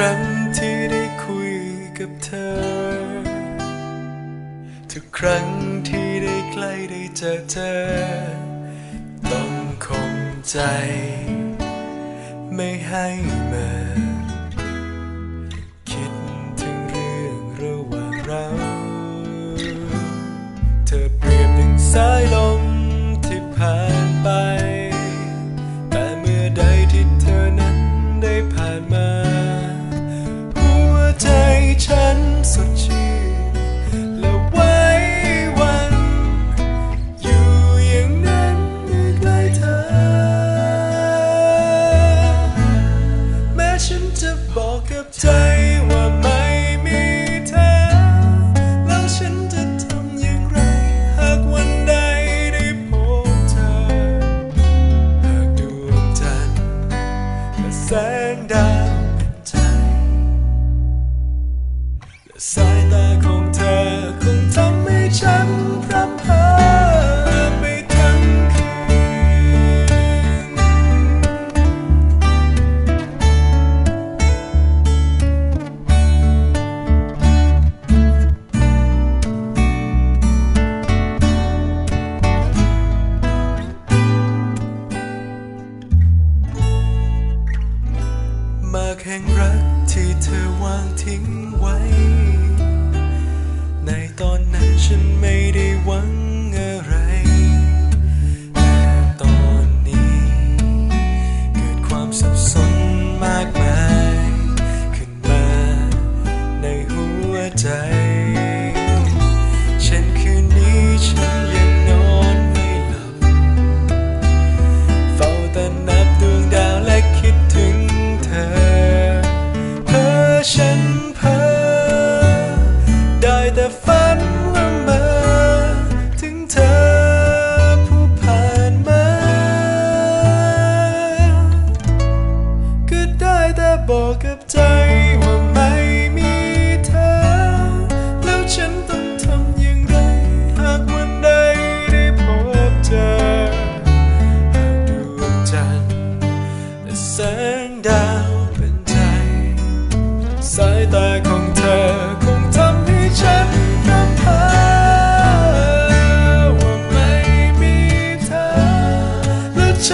ครั้งที่ได้คุยกับเธอ ทุกครั้งที่ได้ใกล้ได้เจอเธอ ต้องคงใจ ไม่ให้เมาคิดถึงเรื่องระหว่างเรา เธอเปรียบหนึ่งสายลมที่ผ่านไป แต่เมื่อใดที่เธอนั้นได้ผ่านมา แสงดาวเป็นใจและสายตาของ แห่งรักที่เธอวางทิ้งไว้ ในตอนนั้นฉันไม่ได้หวัง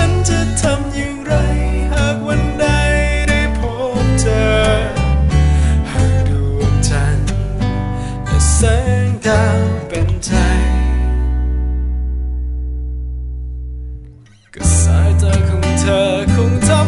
ฉันจะทำย่งไร หากวันใดได้พบเธอ หากดวงจันทร์และแสงดาวเป็นใจ ก็สายตาของเธอคงทำ